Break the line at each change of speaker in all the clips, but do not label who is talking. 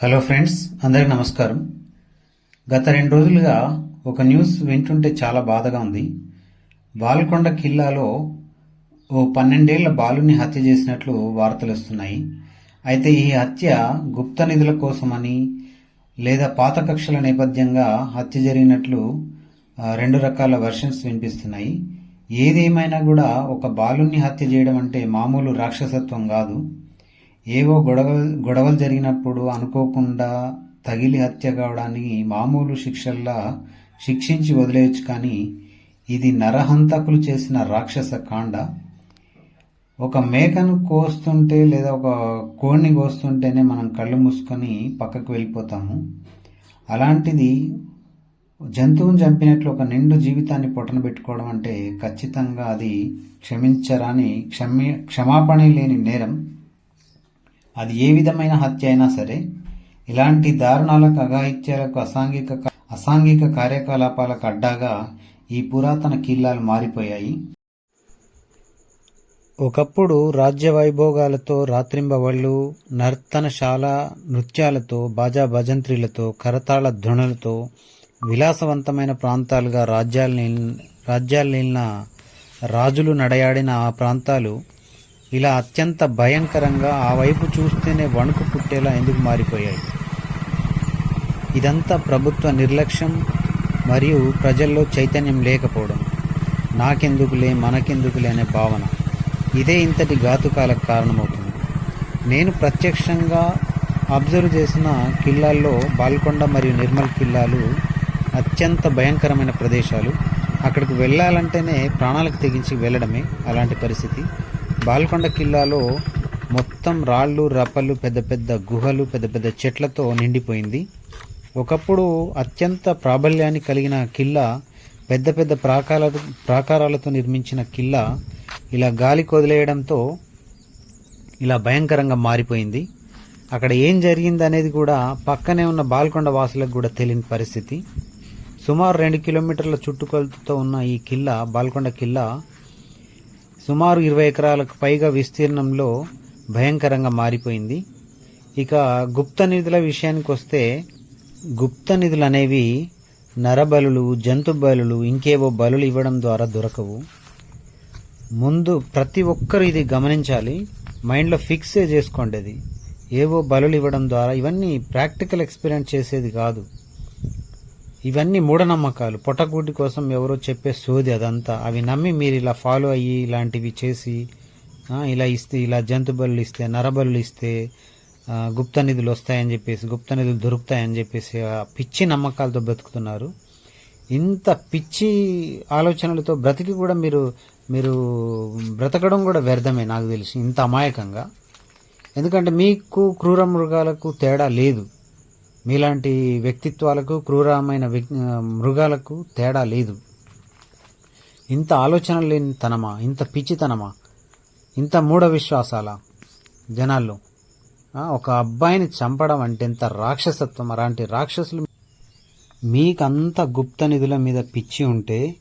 Hello friends అందరికి నమస్కారం. గత రెండు రోజులుగా ఒక న్యూస్ వింటుంటే చాలా బాధగా ఉంది. బాల్కొండ కిల్లాలో ఓ పన్నెండేళ్ళ బాలుని హత్య చేసినట్లు వార్తలు వస్తున్నాయి. అయితే ఈ హత్య గుప్త నిధుల కోసమని లేదా పాత కక్షల నేపథ్యంగా హత్య జరిగినట్లు రెండు రకాల వెర్షన్స్ వినిపిస్తున్నాయి. ఏదేమైనా కూడా ఒక బాలుని హత్య చేయడం అంటే మామూలు రాక్షసత్వం కాదు. ఏవో గొడవలు గొడవలు జరిగినప్పుడు అనుకోకుండా తగిలి హత్య కావడానికి మామూలు శిక్షల్లా శిక్షించి వదిలేయచ్చు కానీ ఇది నరహంతకులు చేసిన రాక్షస కాండ. ఒక మేకను కోస్తుంటే లేదా ఒక కోడిని కోస్తుంటేనే మనం కళ్ళు మూసుకొని పక్కకు వెళ్ళిపోతాము. అలాంటిది జంతువుని చంపినట్లు ఒక నిండు జీవితాన్ని పొట్టన పెట్టుకోవడం అంటే ఖచ్చితంగా అది క్షమించరాని క్షమి క్షమాపణ లేని నేరం. అది ఏ విధమైన హత్య అయినా సరే ఇలాంటి దారుణాలకు అఘాయిత్యాలకు అసాంఘిక అసాంఘిక కార్యకలాపాలకు అడ్డాగా ఈ పురాతన కిల్లాలు మారిపోయాయి. ఒకప్పుడు రాజ్య వైభోగాలతో రాత్రింబవళ్ళు నర్తనశాల నృత్యాలతో బాజా భజంత్రీలతో కరతాళ ధ్వనులతో విలాసవంతమైన ప్రాంతాలుగా రాజ్యాలు రాజ్యాలు నిలిన రాజులు నడయాడిన ఆ ప్రాంతాలు ఇలా అత్యంత భయంకరంగా ఆ వైపు చూస్తేనే వణుకు పుట్టేలా ఎందుకు మారిపోయాయి? ఇదంతా ప్రభుత్వ నిర్లక్ష్యం మరియు ప్రజల్లో చైతన్యం లేకపోవడం. నాకెందుకులే మనకెందుకులే అనే భావన. ఇదే ఇంతటి ఘాతుకాలకు కారణమవుతుంది. నేను ప్రత్యక్షంగా అబ్జర్వ్ చేసిన కిల్లాల్లో బాల్కొండ మరియు నిర్మల్ కిల్లాలు అత్యంత భయంకరమైన ప్రదేశాలు. అక్కడికి వెళ్ళాలంటేనే ప్రాణాలకు తెగించి వెళ్ళడమే అలాంటి పరిస్థితి. బాల్కొండ కిల్లాలో మొత్తం రాళ్ళు రప్పలు పెద్ద పెద్ద గుహలు పెద్ద పెద్ద చెట్లతో నిండిపోయింది. ఒకప్పుడు అత్యంత ప్రాబల్యాన్ని కలిగిన కిల్లా పెద్ద పెద్ద ప్రాకార ప్రాకారాలతో నిర్మించిన కిల్లా ఇలా గాలి కొదిలేయడంతో ఇలా భయంకరంగా మారిపోయింది. అక్కడ ఏం జరిగింది అనేది కూడా పక్కనే ఉన్న బాల్కొండ వాసులకు కూడా తెలియని పరిస్థితి. సుమారు రెండు కిలోమీటర్ల చుట్టుకొలతతో ఉన్న ఈ కిల్లా బాల్కొండ కిల్లా సుమారు ఇరవై ఎకరాలకు పైగా విస్తీర్ణంలో భయంకరంగా మారిపోయింది. ఇక గుప్త నిధుల విషయానికి వస్తే గుప్త నిధులు అనేవి నరబలులు జంతు బలులు ఇంకేవో బలులు ఇవ్వడం ద్వారా దొరకవు. ముందు ప్రతి ఒక్కరు ఇది గమనించాలి. మైండ్లో ఫిక్స్ చేసుకోండి అది ఏవో బలులు ఇవ్వడం ద్వారా ఇవన్నీ ప్రాక్టికల్ ఎక్స్పీరియన్స్ చేసేది కాదు. ఇవన్నీ మూఢనమ్మకాలు. పొట్టకూటి కోసం ఎవరో చెప్పే సోది అదంతా. అవి నమ్మి మీరు ఇలా ఫాలో అయ్యి ఇలాంటివి చేసి ఇలా ఇస్తే ఇలా జంతు బలులు ఇస్తే నరబలు ఇస్తే గుప్త నిధులు వస్తాయని చెప్పేసి గుప్త నిధులు దొరుకుతాయని చెప్పేసి పిచ్చి నమ్మకాలతో బ్రతుకుతున్నారు. ఇంత పిచ్చి ఆలోచనలతో బ్రతికి కూడా మీరు మీరు బ్రతకడం కూడా వ్యర్థమే నాకు తెలిసి ఇంత అమాయకంగా. ఎందుకంటే మీకు క్రూర మృగాలకు తేడా లేదు. మీలాంటి వ్యక్తిత్వాలకు క్రూరమైన వ్యక్- మృగాలకు తేడా లేదు. ఇంత ఆలోచన లేని తనమా? ఇంత పిచ్చితనమా? ఇంత మూఢ విశ్వాసాల? జనాల్లో ఒక అబ్బాయిని చంపడం అంటే ఎంత రాక్షసత్వం? అలాంటి రాక్షసులు మీకంత గుప్త నిధుల మీద పిచ్చి ఉంటే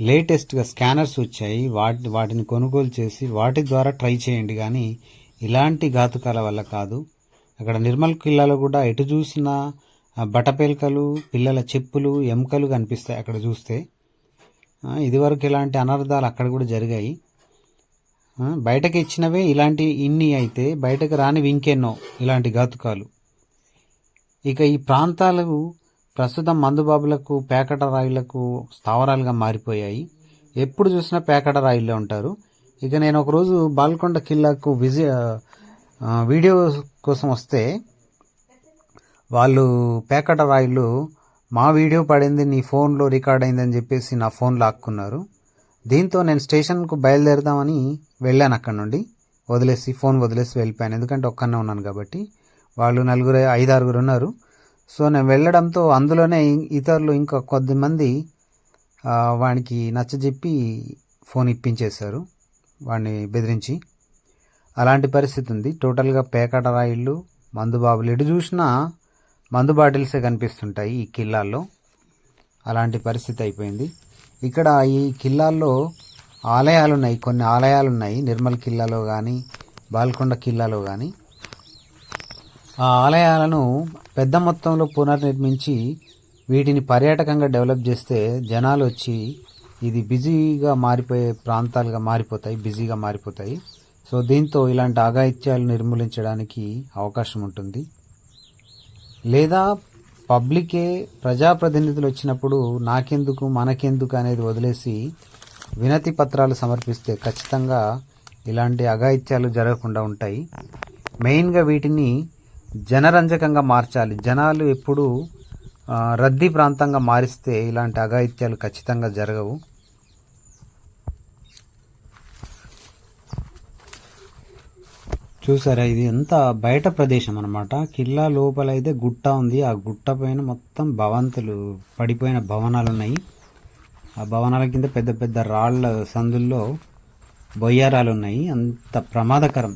లేటెస్ట్గా స్కానర్స్ వచ్చాయి. వాటి వాటిని కొనుగోలు చేసి వాటి ద్వారా ట్రై చేయండి. కానీ ఇలాంటి ఘాతుకాల వల్ల కాదు. అక్కడ నిర్మల్ కిల్లాలో కూడా ఎటు చూసినా ఆ బటపేల్కలు పిల్లల చెప్పులు ఎముకలు కనిపిస్తాయి అక్కడ చూస్తే. ఇదివరకు ఇలాంటి అనర్థాలు అక్కడ కూడా జరిగాయి. బయటకు బయటకి ఇచ్చినవే ఇలాంటి ఇన్ని అయితే బయటకు రానివి ఇంకెన్నో ఇలాంటి ఘాతుకాలు. ఇక ఈ ప్రాంతాలు ప్రస్తుతం మందుబాబులకు పేకట రాయిలకు స్థావరాలుగా మారిపోయాయి. ఎప్పుడు చూసినా పేకట రాయిల్లో ఉంటారు. ఇక నేను ఒకరోజు బాల్కొండ కిల్లాకు విజి వీడియో కోసం వస్తే వాళ్ళు పేకట రాయిలు మా వీడియో పడింది నీ ఫోన్లో రికార్డ్ అయిందని చెప్పేసి నా ఫోన్ లాక్కున్నారు. దీంతో నేను స్టేషన్కు బయలుదేరదామని వెళ్ళాను అక్కడ నుండి. వదిలేసి ఫోన్ వదిలేసి వెళ్ళిపోయాను. ఎందుకంటే ఒక్కనే ఉన్నాను కాబట్టి. వాళ్ళు నలుగురు ఐదారుగురు ఉన్నారు. సో నేను వెళ్ళడంతో అందులోనే ఇతరులు ఇంకా కొద్దిమంది మంది వానికి నచ్చజెప్పి ఫోన్ ఇప్పించేశారు. వాడిని బెదిరించి. అలాంటి పరిస్థితి ఉంది. టోటల్గా పేకాట రాయిళ్ళు మందు బాబులు. ఎటు చూసినా మందు బాటిల్సే కనిపిస్తుంటాయి ఈ కిల్లాల్లో. అలాంటి పరిస్థితి అయిపోయింది. ఇక్కడ ఈ కిల్లాల్లో ఆలయాలు ఉన్నాయి. కొన్ని ఆలయాలు ఉన్నాయి. నిర్మల్ కిల్లాలో కానీ బాల్కొండ కిల్లాలో కానీ ఆ ఆలయాలను పెద్ద మొత్తంలో పునర్నిర్మించి వీటిని పర్యాటకంగా డెవలప్ చేస్తే జనాలు వచ్చి ఇది బిజీగా మారిపోయే ప్రాంతాలుగా మారిపోతాయి బిజీగా మారిపోతాయి. సో దీంతో ఇలాంటి అఘాయిత్యాలు నిర్మూలించడానికి అవకాశం ఉంటుంది. లేదా పబ్లికే ప్రజాప్రతినిధులు వచ్చినప్పుడు నాకెందుకు మనకెందుకు అనేది వదిలేసి వినతి పత్రాలు సమర్పిస్తే ఖచ్చితంగా ఇలాంటి అఘాయిత్యాలు జరగకుండా ఉంటాయి. మెయిన్గా వీటిని జనరంజకంగా మార్చాలి. జనాలు ఎప్పుడు రద్దీ ప్రాంతంగా మారిస్తే ఇలాంటి అఘాయిత్యాలు ఖచ్చితంగా జరగవు. చూసారా ఇది ఎంత బయట ప్రదేశం అనమాట కిల్లా లోపల అయితే గుట్ట ఉంది. ఆ గుట్ట పైన మొత్తం భవంతులు పడిపోయిన భవనాలు ఉన్నాయి ఆ భవనాల కింద పెద్ద పెద్ద రాళ్ళ సందుల్లో బొయ్యారాలు ఉన్నాయి అంత ప్రమాదకరం.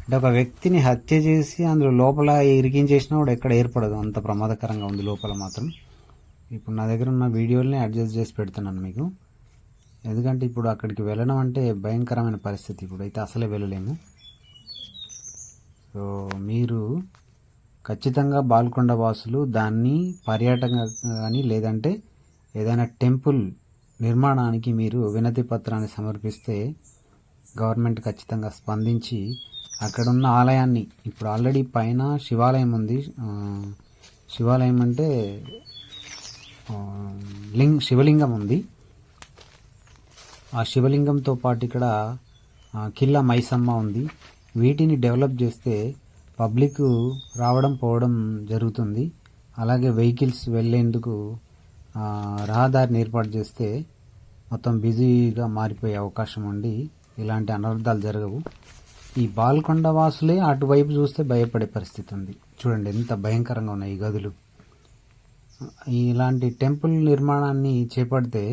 అంటే ఒక వ్యక్తిని హత్య చేసి అందులో లోపల ఇరికించేసినా కూడా ఎక్కడ ఏర్పడదు. అంత ప్రమాదకరంగా ఉంది లోపల మాత్రం. ఇప్పుడు నా దగ్గర ఉన్న వీడియోల్ని అడ్జస్ట్ చేసి పెడుతున్నాను మీకు. ఎందుకంటే ఇప్పుడు అక్కడికి వెళ్ళడం అంటే భయంకరమైన పరిస్థితి. ఇప్పుడు అయితే అసలే వెళ్ళలేము. సో మీరు ఖచ్చితంగా బాల్కొండ వాసులు దాన్ని పర్యాటకంగా కానీ లేదంటే ఏదైనా టెంపుల్ నిర్మాణానికి మీరు వినతి పత్రాన్ని సమర్పిస్తే గవర్నమెంట్ ఖచ్చితంగా స్పందించి అక్కడున్న ఆలయాన్ని ఇప్పుడు ఆల్రెడీ పైన శివాలయం ఉంది శివాలయం అంటే లింగ్ శివలింగం ఉంది. ఆ శివలింగంతో పాటు ఇక్కడ కిల్లా మైసమ్మ ఉంది. వీటిని డెవలప్ చేస్తే పబ్లిక్ రావడం పోవడం జరుగుతుంది. అలాగే వెహికల్స్ వెళ్ళేందుకు రహదారిని ఏర్పాటు చేస్తే మొత్తం బిజీగా మారిపోయే అవకాశం ఉండి ఇలాంటి అనర్థాలు జరగవు. ఈ బాల్కొండ వాసులే అటువైపు చూస్తే భయపడే పరిస్థితి ఉంది. చూడండి ఎంత భయంకరంగా ఉన్నాయి ఈ గదులు. ఇలాంటి టెంపుల్ నిర్మాణాన్ని చేపడితే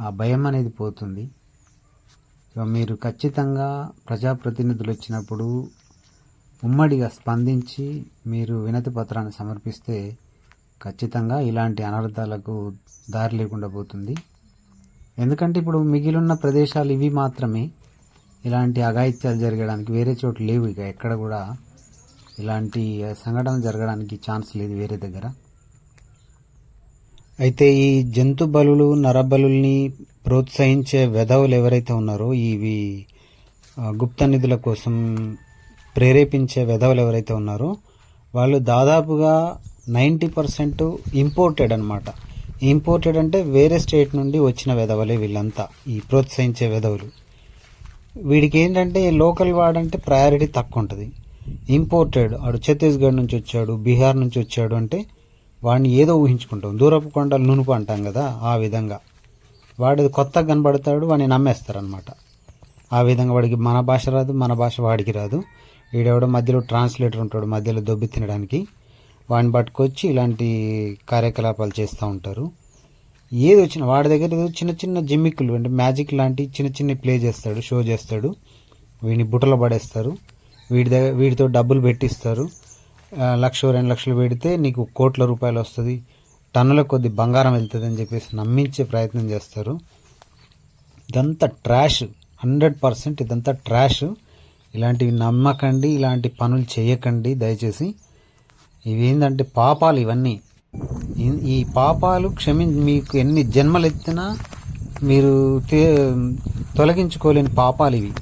ఆ భయం అనేది పోతుంది. సో మీరు ఖచ్చితంగా ప్రజాప్రతినిధులు వచ్చినప్పుడు ఉమ్మడిగా స్పందించి మీరు వినతి పత్రాన్ని సమర్పిస్తే ఖచ్చితంగా ఇలాంటి అనర్థాలకు దారి లేకుండా పోతుంది. ఎందుకంటే ఇప్పుడు మిగిలిన ప్రదేశాలు ఇవి మాత్రమే. ఇలాంటి అఘాయిత్యాలు జరగడానికి వేరే చోటు లేవు. ఇక ఎక్కడ కూడా ఇలాంటి సంఘటన జరగడానికి ఛాన్స్ లేదు వేరే దగ్గర. అయితే ఈ జంతు బలులు నరబలుల్ని ప్రోత్సహించే వెధవులు ఎవరైతే ఉన్నారో ఇవి గుప్త నిధుల కోసం ప్రేరేపించే వెధవులు ఎవరైతే ఉన్నారో వాళ్ళు దాదాపుగా నైంటీ పర్సెంట్ ఇంపోర్టెడ్ అనమాట ఇంపోర్టెడ్ అంటే వేరే స్టేట్ నుండి వచ్చిన వెధవలే వీళ్ళంతా ఈ ప్రోత్సహించే వెధవులు. వీడికి ఏంటంటే లోకల్ వాడంటే ప్రయారిటీ తక్కువ ఉంటుంది. ఇంపోర్టెడ్ వాడు ఛత్తీస్గఢ్ నుంచి వచ్చాడు బీహార్ నుంచి వచ్చాడు అంటే వాడిని ఏదో ఊహించుకుంటాం. దూరపు కొండలు నునుపు అంటాం కదా ఆ విధంగా. వాడు కొత్తగా కనబడతాడు వాడిని నమ్మేస్తారనమాట ఆ విధంగా వాడికి మన భాష రాదు మన భాష వాడికి రాదు. వీడెవడో మధ్యలో ట్రాన్స్లేటర్ ఉంటాడు మధ్యలో దొబ్బి తినడానికి. వాడిని పట్టుకొచ్చి ఇలాంటి కార్యకలాపాలు చేస్తూ ఉంటారు. ఏది వచ్చిన వాడి దగ్గర ఏదో చిన్న చిన్న జిమ్మిక్కులు అంటే మ్యాజిక్ లాంటి చిన్న చిన్న ప్లే చేస్తాడు షో చేస్తాడు. వీడిని బుట్టలో పడేస్తారు. వీడి దగ్గర వీడితో డబ్బులు పెట్టిస్తారు. లక్ష రెండు లక్షలు పెడితే నీకు కోట్ల రూపాయలు వస్తుంది. టన్నుల కొద్ది బంగారం వెళ్తుంది అని చెప్పేసి నమ్మించే ప్రయత్నం చేస్తారు. ఇదంతా ట్రాష్ హండ్రెడ్ పర్సెంట్ ఇదంతా ట్రాష్ ఇలాంటివి నమ్మకండి ఇలాంటి పనులు చేయకండి దయచేసి. ఇవేంటంటే పాపాలు ఇవన్నీ. ఈ- పాపాలు క్షమి మీకు ఎన్ని జన్మలు ఎత్తినా మీరు తే- తొలగించుకోలేని పాపాలు ఇవి.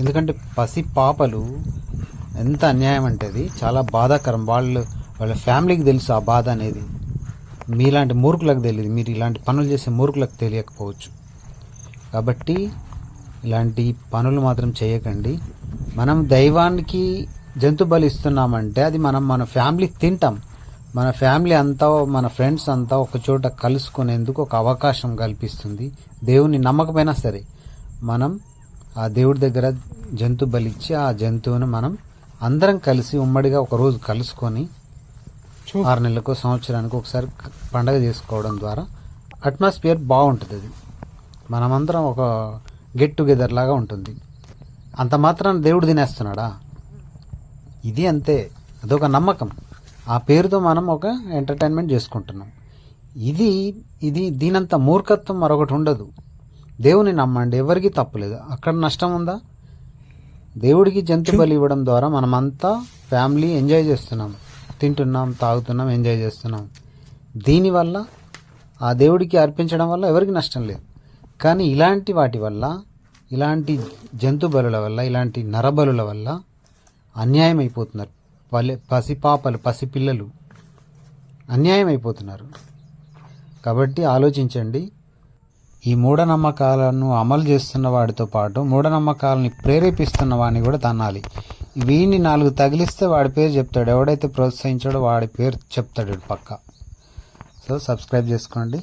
ఎందుకంటే పసి పాపలు ఎంత అన్యాయం అంటే అది చాలా బాధాకరం. వాళ్ళు వాళ్ళ ఫ్యామిలీకి తెలుసు ఆ బాధ అనేది. మీలాంటి మూర్ఖులకు తెలియదు. మీరు ఇలాంటి పనులు చేసే మూర్ఖులకు తెలియకపోవచ్చు. కాబట్టి ఇలాంటి పనులు మాత్రం చేయకండి. మనం దైవానికి జంతు బలి ఇస్తున్నామంటే అది మనం మన ఫ్యామిలీ తింటాం. మన ఫ్యామిలీ అంతా మన ఫ్రెండ్స్ అంతా ఒక చోట కలుసుకునేందుకు ఒక అవకాశం కల్పిస్తుంది. దేవుని నమ్మకపోయినా సరే. మనం ఆ దేవుడి దగ్గర జంతు బలిచ్చి ఆ జంతువును మనం అందరం కలిసి ఉమ్మడిగా ఒక రోజు కలుసుకొని ఆరు నెలలకు సంవత్సరానికి ఒకసారి పండగ చేసుకోవడం ద్వారా అట్మాస్ఫియర్ బాగుంటుంది అది. మనమందరం ఒక గెట్ టుగెదర్ లాగా ఉంటుంది. అంత మాత్రాన దేవుడు తినేస్తున్నాడా? ఇది అంతే. అదొక నమ్మకం. ఆ పేరుతో మనం ఒక ఎంటర్టైన్మెంట్ చేసుకుంటున్నాం. ఇది ఇది దీనంత మూర్ఖత్వం మరొకటి ఉండదు. దేవుని నమ్మండి. ఎవరికి తప్పులేదు అక్కడ నష్టం ఉందా? దేవుడికి జంతు బలి ఇవ్వడం ద్వారా మనమంతా ఫ్యామిలీ ఎంజాయ్ చేస్తున్నాం. తింటున్నాం తాగుతున్నాం ఎంజాయ్ చేస్తున్నాం. దీనివల్ల ఆ దేవుడికి అర్పించడం వల్ల ఎవరికి నష్టం లేదు. కానీ ఇలాంటి వాటి వల్ల ఇలాంటి జంతు బలుల వల్ల ఇలాంటి నరబలుల వల్ల అన్యాయం అయిపోతున్నారు. పల్లె పసిపాపలు పసిపిల్లలు అన్యాయం అయిపోతున్నారు. కాబట్టి ఆలోచించండి. ఈ మూఢనమ్మకాలను అమలు చేస్తున్న వాడితో పాటు మూఢనమ్మకాలని ప్రేరేపిస్తున్న వాడిని కూడా తన్నాలి. వీడిని నాలుగు తగిలిస్తే వాడి పేరు చెప్తాడు. ఎవడైతే ప్రోత్సహించాడో వాడి పేరు చెప్తాడు పక్క. సో సబ్స్క్రైబ్ చేసుకోండి.